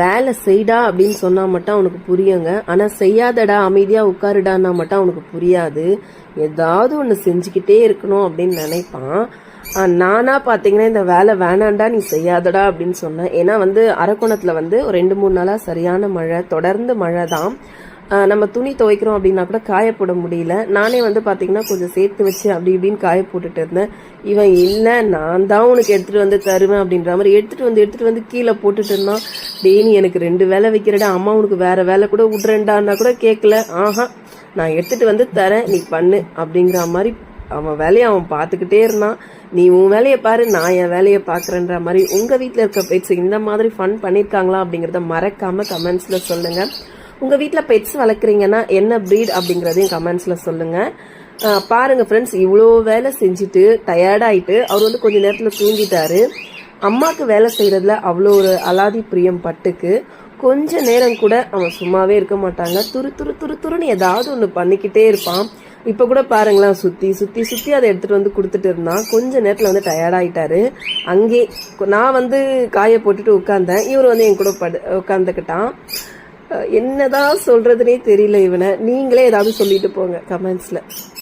வேலை செய்டா அப்படின்னு சொன்னால் மட்டும் அவனுக்கு புரியுங்க. ஆனால் செய்யாதடா அமைதியாக உட்காருடான்னா மட்டும் அவனுக்கு புரியாது. ஏதாவது ஒன்று செஞ்சுக்கிட்டே இருக்கணும் அப்படின்னு நினைப்பான். நானாக பார்த்தீங்கன்னா இந்த வேலை வேணாண்டா நீ செய்யாதடா அப்படின்னு சொன்னேன். ஏன்னா வந்து அரக்கோணத்தில் வந்து ஒரு ரெண்டு மூணு நாளாக சரியான மழை தொடர்ந்து மழை தான் நம்ம துணி துவைக்கிறோம் அப்படின்னா கூட காய போட முடியல. நானே வந்து பார்த்தீங்கன்னா கொஞ்சம் சேர்த்து வச்சு அப்படி இப்படின்னு காய போட்டுட்டு இருந்தேன். இவன் இல்லை நான் தான் உனக்கு எடுத்துகிட்டு வந்து தருவேன் அப்படின்ற மாதிரி எடுத்துகிட்டு வந்து எடுத்துகிட்டு வந்து கீழே போட்டுட்டு இருந்தான். டெய்லி எனக்கு ரெண்டு வேலை வைக்கிறடா. அம்மா உனக்கு வேற வேலை கூட விட்றேன்டான்னா கூட கேட்கல ஆஹா நான் எடுத்துகிட்டு வந்து தரேன். நீ பண்ணு அப்படிங்கிற மாதிரி அவன் வேலையை அவன் பார்த்துக்கிட்டே இருந்தான். நீ உன் வேலையை பாரு. நான் என் வேலையை பார்க்குறேன்ற மாதிரி உங்கள் வீட்டில் இருக்க பெட்ஸ் இந்த மாதிரி ஃபன் பண்ணியிருக்காங்களா அப்படிங்கிறத மறக்காமல் கமெண்ட்ஸில் சொல்லுங்கள் உங்கள் வீட்டில் பெட்ஸ் வளர்க்குறீங்கன்னா என்ன ப்ரீட் அப்படிங்கிறதையும் கமெண்ட்ஸில் சொல்லுங்கள் பாருங்கள் ஃப்ரெண்ட்ஸ் இவ்வளோ வேலை செஞ்சுட்டு டயர்டாயிட்டு அவர் வந்து கொஞ்ச நேரத்தில் தூங்கிட்டாரு. அம்மாவுக்கு வேலை செய்கிறதுல அவ்வளோ ஒரு அலாதி பிரியம் பட்டுக்கு கொஞ்ச நேரம் கூட அவன் சும்மாவே இருக்க மாட்டாங்க. துரு துரு துரு துருன்னு ஏதாவது ஒன்று பண்ணிக்கிட்டே இருப்பான். இப்போ கூட பாருங்களேன் சுற்றி சுற்றி சுற்றி அதை எடுத்துகிட்டு வந்து கொடுத்துட்டு இருந்தான். கொஞ்ச நேரத்தில் வந்து டயர்டாயிட்டாரு அங்கே நான் வந்து காய போட்டுட்டு உட்காந்தேன் இவர் வந்து என் கூட படு உட்காந்துக்கிட்டான் என்னதான் சொல்றதுனே தெரியல இவனை. நீங்களே ஏதாவது சொல்லிட்டு போங்க கமெண்ட்ஸில்.